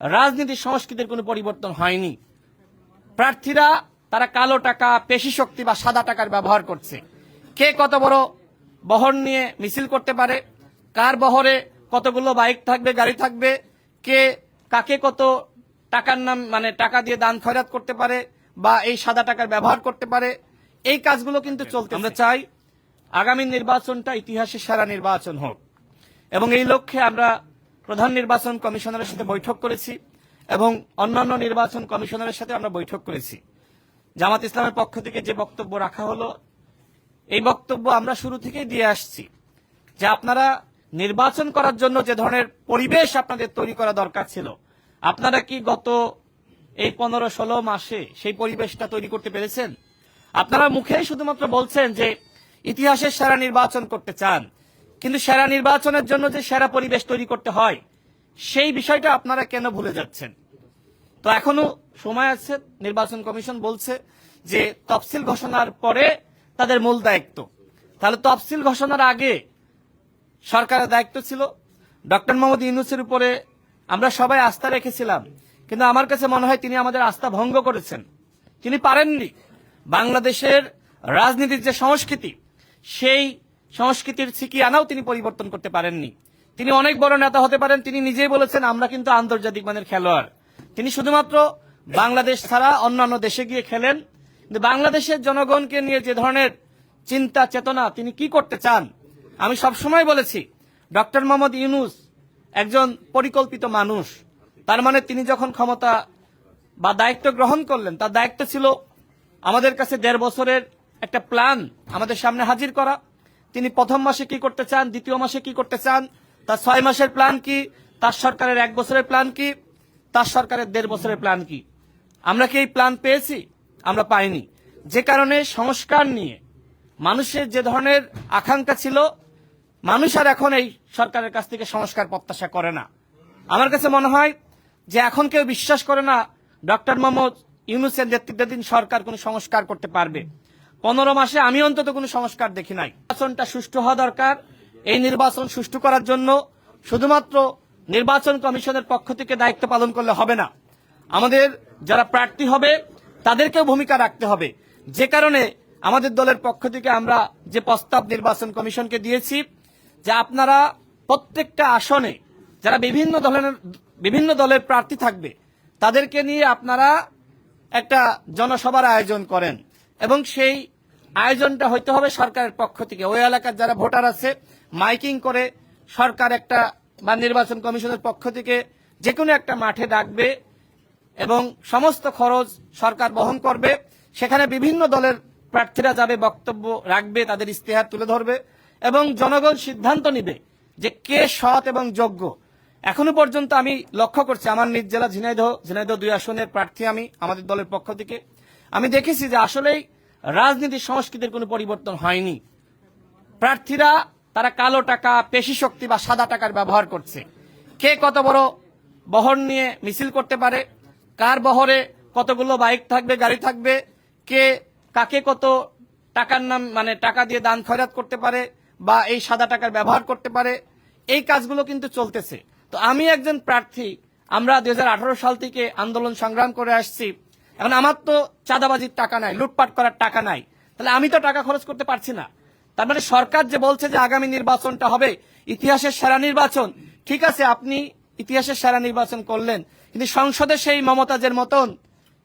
রাজনীতির সংস্কৃতির কোনো পরিবর্তন হয়নি। প্রার্থীরা তারা কালো টাকা পেশি শক্তি বা সাদা টাকার ব্যবহার করছে। কে কত বড় বহর নিয়ে মিছিল করতে পারে কার বহরে কতগুলো বাইক থাকবে গাড়ি থাকবে কে কাকে কত টাকার নাম মানে টাকা দিয়ে দান খয়রাত করতে পারে বা এই সাদা টাকার ব্যবহার করতে পারে এই কাজগুলো কিন্তু চলতে আমরা চাই আগামী নির্বাচনটা ইতিহাসের সেরা নির্বাচন হোক। এবং এই লক্ষ্যে আমরা প্রধান নির্বাচন কমিশনারের সাথে বৈঠক করেছি এবং অন্যান্য নির্বাচন কমিশনারের সাথে আমরা বৈঠক করেছি। জামাত ইসলামের পক্ষ থেকে যে বক্তব্য রাখা হলো, এই বক্তব্য আমরা শুরু থেকেই দিয়ে আসছি যে আপনারা নির্বাচন করার জন্য যে ধরনের পরিবেশ আপনাদের তৈরি করা দরকার ছিল, আপনারা কি গত এই পনেরো ষোলো মাসে সেই পরিবেশটা তৈরি করতে পেরেছেন? আপনারা মুখেই শুধুমাত্র বলছেন যে ইতিহাসের সেরা নির্বাচন করতে চান। কিন্তু সেরা নির্বাচনের জন্য যে সেরা পরিবেশ তৈরি করতে হয়, সেই বিষয়টা আপনারা কেন ভুলে যাচ্ছেন? তো এখনও সময় আছে, নির্বাচন কমিশন বলছে যে তফসিল ঘোষণার পরে তাদের মূল দায়িত্ব। তাহলে তফসিল ঘোষণার আগে সরকারের দায়িত্ব ছিল। ডক্টর মোহাম্মদ ইউনুসের উপরে আমরা সবাই আস্থা রেখেছিলাম, কিন্তু আমার কাছে মনে হয় তিনি আমাদের আস্থা ভঙ্গ করেছেন। তিনি পারেননি। বাংলাদেশের রাজনীতির যে সংস্কৃতি, সেই সংস্কৃতির ছিকি আনাও তিনি পরিবর্তন করতে পারেননি। তিনি অনেক বড় নেতা হতে পারেন, তিনি নিজেই বলেছেন, আমরা কিন্তু আন্তর্জাতিক মানের খেলোয়াড়। তিনি শুধুমাত্র বাংলাদেশ ছাড়া অন্যান্য দেশে গিয়ে খেলেন। কিন্তু বাংলাদেশের জনগণকে নিয়ে যে ধরনের চিন্তা, চেতনা তিনি কি করতে চান? আমি সবসময় বলেছি, ডক্টর মোহাম্মদ ইউনুস একজন পরিকল্পিত মানুষ। তার মানে তিনি যখন ক্ষমতা বা দায়িত্ব গ্রহণ করলেন, তার দায়িত্ব ছিল আমাদের কাছে দেড় বছরের একটা প্ল্যান আমাদের সামনে হাজির করা। তিনি প্রথম মাসে কি করতে চান, দ্বিতীয় মাসে কি করতে চান, তার ছয় মাসের প্ল্যান কি, তার সরকারের এক বছরের প্ল্যান কি, তার সরকারের দেড় বছরের প্ল্যান কি। আমরা কি এই প্ল্যান পেয়েছি? আমরা পাইনি। যে কারণে সংস্কার নিয়ে মানুষের যে ধরনের আকাঙ্ক্ষা ছিল, মানুষ আর এখন এই সরকারের কাছ থেকে সংস্কার প্রত্যাশা করে না। আমার কাছে মনে হয় যে এখন কেউ বিশ্বাস করে না, ডক্টর মোহাম্মদ ইউনুসের নেতৃত্বাধীন সরকার কোনো সংস্কার করতে পারবে। পনেরো মাসে আমি অন্তত কোনো সংস্কার দেখি নাই। নির্বাচনটা সুষ্ঠু হওয়া দরকার। এই নির্বাচন সুষ্ঠু করার জন্য শুধুমাত্র নির্বাচন কমিশনের পক্ষ থেকে দায়িত্ব পালন করলে হবে না। আমাদের যারা প্রার্থী হবে, তাদেরকেও ভূমিকা রাখতে হবে। যে কারণে আমাদের দলের পক্ষ থেকে আমরা যে প্রস্তাব নির্বাচন কমিশনকে দিয়েছি, যে আপনারা প্রত্যেকটা আসনে যারা বিভিন্ন দলের বিভিন্ন দলের প্রার্থী থাকবে, তাদেরকে নিয়ে আপনারা একটা জনসভার আয়োজন করেন। এবং সেই আয়োজনটা হইতে হবে সরকারের পক্ষ থেকে। ওই এলাকার যারা ভোটার আছে, মাইকিং করে সরকার একটা বা নির্বাচন কমিশনের পক্ষ থেকে যে কোনো একটা মাঠে ডাকবে এবং সমস্ত খরচ সরকার বহন করবে। সেখানে বিভিন্ন দলের প্রার্থীরা যাবে, বক্তব্য রাখবে, তাদের ইস্তেহার তুলে ধরবে এবং জনগণ সিদ্ধান্ত নিবে যে কে সৎ এবং যোগ্য। এখনও পর্যন্ত আমি লক্ষ্য করছি, আমার নিজ জেলা ঝিনাইদহ ঝিনাইদহ দুই আসনের প্রার্থী আমি, আমাদের দলের পক্ষ থেকে। আমি দেখেছি যে আসলেই রাজনীতির সংস্কৃতির কোনো পরিবর্তন হয়নি। প্রার্থীরা তারা কালো টাকা, পেশি শক্তি বা সাদা টাকার ব্যবহার করছে। কে কত বড় বহর নিয়ে মিছিল করতে পারে, কার বহরে কতগুলো বাইক থাকবে, গাড়ি থাকবে, কে কাকে কত টাকার নাম মানে টাকা দিয়ে দান খয়রাত করতে পারে বা এই সাদা টাকার ব্যবহার করতে পারে, এই কাজগুলো কিন্তু চলতেছে। তো আমি একজন প্রার্থী, আমরা দু হাজার আঠারো সাল থেকে আন্দোলন সংগ্রাম করে আসছি। এখন আমার তো চাঁদাবাজির টাকা নাই, লুটপাট করার টাকা নাই। তাহলে আমি তো টাকা খরচ করতে পারছি না। তার মানে সরকার যে বলছে যে আগামী নির্বাচনটা হবে, ইতিহাসের সেরা নির্বাচন, ঠিক আছে, আপনি ইতিহাসের সেরা নির্বাচন করলেন, কিন্তু সংসদে সেই মমতাজের মতন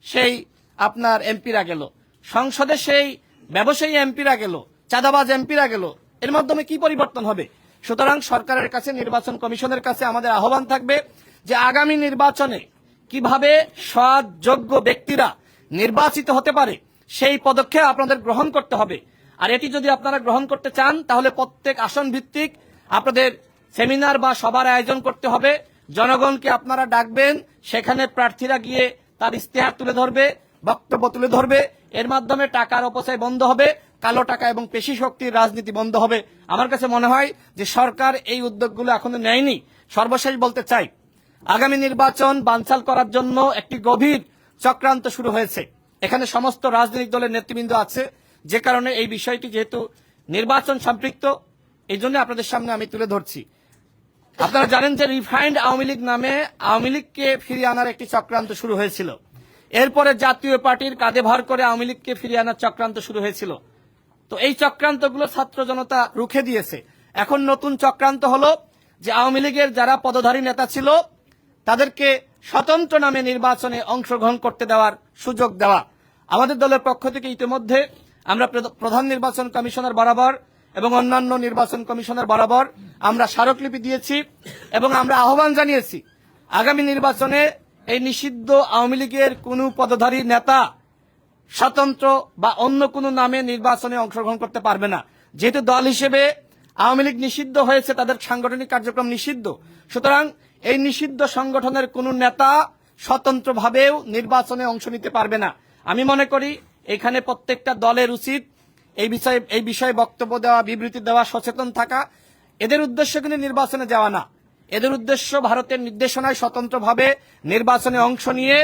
সেই আপনার এমপিরা গেল। সংসদে সেই ব্যবসায়ী এমপিরা গেল, চাঁদাবাজ এমপিরা গেল। এর মাধ্যমে কি পরিবর্তন হবে? সুতরাং সরকারের কাছে, নির্বাচন কমিশনের কাছে আমাদের আহ্বান থাকবে যে আগামী নির্বাচনে কীভাবে সৎ যোগ্য ব্যক্তিরা নির্বাচিত হতে পারে, সেই পদক্ষেপ আপনাদের গ্রহণ করতে হবে। আর এটি যদি আপনারা গ্রহণ করতে চান, তাহলে প্রত্যেক আসন ভিত্তিক আপনাদের সেমিনার বা সবার আয়োজন করতে হবে। জনগণকে আপনারা ডাকবেন, সেখানে প্রার্থীরা গিয়ে তার ইস্তেহার তুলে ধরবে, বক্তব্য তুলে ধরবে। এর মাধ্যমে টাকার অপচয় বন্ধ হবে, কালো টাকা এবং পেশি শক্তির রাজনীতি বন্ধ হবে। আমার কাছে মনে হয় যে সরকার এই উদ্যোগগুলো এখনও নেয়নি। সর্বশেষ বলতে চাই আগামী নির্বাচন বানচাল করার জন্য একটি গভীর চক্রান্ত শুরু হয়েছে। এখানে সমস্ত রাজনৈতিক দলের নেতৃবৃন্দ আছে। যে কারণে এই বিষয়টি যেহেতু নির্বাচন সম্পৃক্ত, এই জন্য আপনাদের সামনে আমি তুলে ধরছি। আপনারা জানেন যে রিফাইন্ড আওয়ামী লীগ নামে আওয়ামী লীগকে ফিরিয়ে আনার একটি চক্রান্ত শুরু হয়েছিল। এরপরে জাতীয় পার্টির কাঁধে ভর করে আওয়ামী লীগকে ফিরিয়ে আনার চক্রান্ত শুরু হয়েছিল। তো এই চক্রান্তগুলো ছাত্র জনতা রুখে দিয়েছে। এখন নতুন চক্রান্ত হলো যে আওয়ামী লীগের যারা পদধারী নেতা ছিল তাদেরকে স্বতন্ত্র নামে নির্বাচনে অংশগ্রহণ করতে দেওয়ার সুযোগ দেওয়া। আমাদের দলের পক্ষ থেকে ইতিমধ্যে আমরা প্র- প্রধান নির্বাচন কমিশনার বরাবর এবং অন্যান্য নির্বাচন কমিশনার বরাবর আমরা স্মারকলিপি দিয়েছি এবং আমরা আহ্বান জানিয়েছি, আগামী নির্বাচনে এই নিষিদ্ধ আওয়ামী লীগের কোনো পদধারী নেতা স্বতন্ত্র বা অন্য কোনো নামে নির্বাচনে অংশগ্রহণ করতে পারবে না। যেহেতু দল হিসেবে আওয়ামী লীগ নিষিদ্ধ হয়েছে, তাদের সাংগঠনিক কার্যক্রম নিষিদ্ধ। সুতরাং এই নিষিদ্ধ সংগঠনের কোন নেতা স্বতন্ত্রভাবেও নির্বাচনে অংশ নিতে পারবে না। আমি মনে করি এখানে প্রত্যেকটা দলের উচিত এই বিষয়ে এই বিষয়ে বক্তব্য দেওয়া, বিবৃতি দেওয়া, সচেতন থাকা। এদের উদ্দেশ্য কিন্তু নির্বাচনে যাওয়া না। এদের উদ্দেশ্য ভারতের নির্দেশনায় স্বতন্ত্রভাবে নির্বাচনে অংশ নিয়ে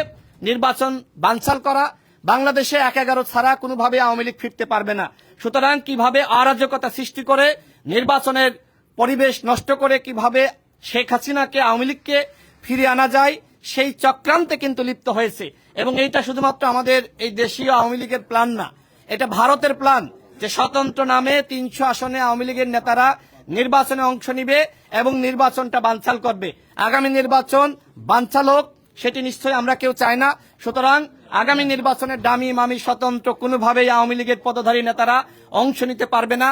নির্বাচন বানচাল করা। বাংলাদেশে এক এগারো ছাড়া কোনোভাবে আওয়ামী লীগ ফিরতে পারবে না। সুতরাং কীভাবে অরাজকতা সৃষ্টি করে নির্বাচনের পরিবেশ নষ্ট করে কীভাবে শেখ হাসিনাকে আওয়ামী লীগকে ফিরিয়ে আনা যায়, সেই চক্রান্তে কিন্তু লিপ্ত হয়েছে। এবং এইটা শুধুমাত্র আমাদের এই দেশীয় আওয়ামী লীগের প্ল্যান না, এটা ভারতের প্ল্যান যে স্বতন্ত্র নামে তিনশো আসনে আওয়ামী লীগের নেতারা নির্বাচনে অংশ নিবে এবং নির্বাচনটা বানচাল করবে। আগামী নির্বাচন বানচাল হোক, সেটি নিশ্চয়ই আমরা কেউ চাই না। সুতরাং আগামী নির্বাচনে ডামি মামি স্বতন্ত্র কোনোভাবেই আওয়ামী লীগের পদধারী নেতারা অংশ নিতে পারবে না।